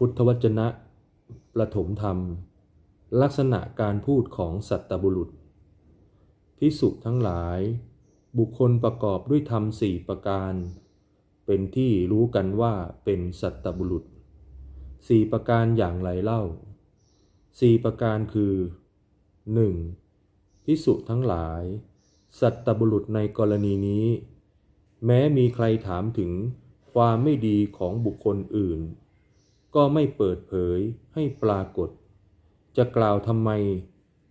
พุทธวจนะ ประถมธรรม ลักษณะการพูดของสัตตบุรุษ พิสุทั้งหลาย บุคคลประกอบด้วยธรรมสี่ประการ เป็นที่รู้กันว่าเป็นสัตตบุรุษสี่ประการอย่างไรเล่าสี่ประการคือหนึ่งพิสุทั้งหลาย สัตตบุรุษในกรณีนี้ แม้มีใครถามถึงความไม่ดีของบุคคลอื่น ก็ไม่เปิดเผยให้ปรากฏ จะกล่าวทำไม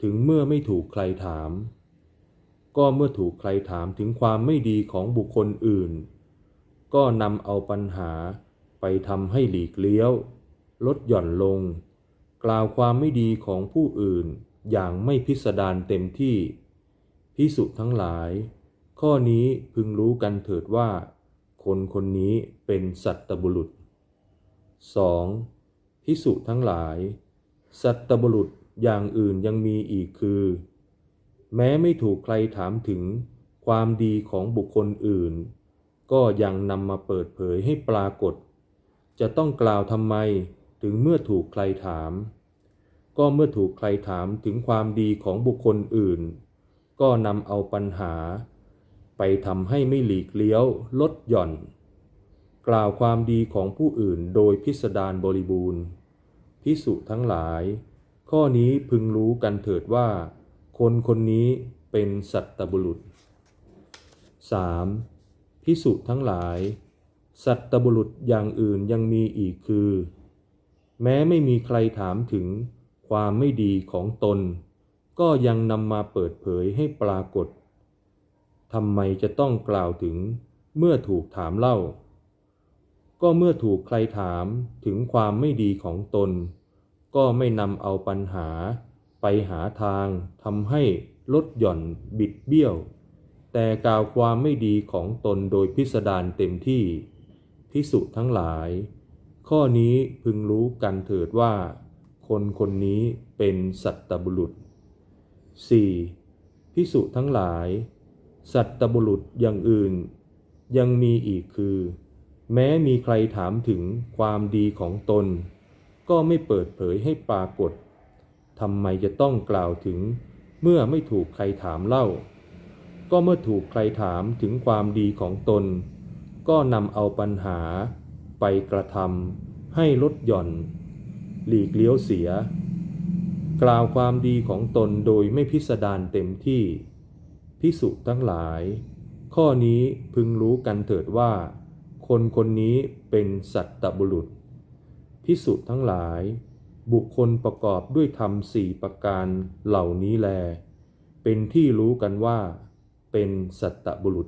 ถึงเมื่อไม่ถูกใครถาม ก็เมื่อถูกใครถามถึงความไม่ดีของบุคคลอื่น ก็นำเอาปัญหาไปทำให้หลีกเลี้ยว ลดหย่อนลง กล่าวความไม่ดีของผู้อื่นอย่างไม่พิสดารเต็มที่พิสุทั้งหลาย ข้อนี้พึงรู้กันเถิดว่า คนคนนี้เป็นสัตตบุรุษ 2. พิสุทั้งหลาย สัตตบุรุษอย่างอื่นยังมีอีกคือ แม้ไม่ถูกใครถามถึงความดีของบุคคลอื่น ก็ยังนำมาเปิดเผยให้ปรากฏ จะต้องกล่าวทำไมถึงเมื่อถูกใครถาม ก็เมื่อถูกใครถามถึงความดีของบุคคลอื่น ก็นำเอาปัญหา ไปทำให้ไม่หลีกเลี้ยวลดหย่อน กล่าวความดีของผู้อื่นโดยพิสดารบริบูรณ์พิสุทั้งหลาย ข้อนี้พึงรู้กันเถิดว่า คนคนนี้เป็นสัตตบุรุษ 3. พิสุทั้งหลาย สัตตบุรุษอย่างอื่นยังมีอีกคือ แม้ไม่มีใครถามถึงความไม่ดีของตน ก็ยังนำมาเปิดเผยให้ปรากฏทำไมจะต้องกล่าวถึงเมื่อถูกถามเล่า ก็เมื่อถูกใครถามถึงความไม่ดีของตน ก็ไม่นำเอาปัญหา ไปหาทางทำให้ลดหย่อนบิดเบี้ยว แต่กล่าวความไม่ดีของตนโดยพิสดารเต็มที่พิสุทั้งหลาย ข้อนี้พึงรู้กันเถิดว่า คนคนนี้เป็นสัตบุรุษ 4. พิสุทั้งหลาย สัตบุรุษอย่างอื่น ยังมีอีกคือ แม้มีใครถามถึงความดีของตน ก็ไม่เปิดเผยให้ปรากฏทำไมจะต้องกล่าวถึงเมื่อไม่ถูกใครถามเล่า ก็เมื่อถูกใครถามถึงความดีของตน ก็นำเอาปัญหาไปกระทำให้ลดหย่อน หลีกเลี้ยวเสีย กล่าวความดีของตนโดยไม่พิสดารเต็มที่ พิสุทั้งหลาย ข้อนี้พึงรู้กันเถิดว่า คนคนนี้เป็นสัตตบุรุษ พิสุทั้งหลาย บุคคลประกอบด้วยธรรมสี่ประการเหล่านี้แล เป็นที่รู้กันว่า เป็นสัตตบุรุษ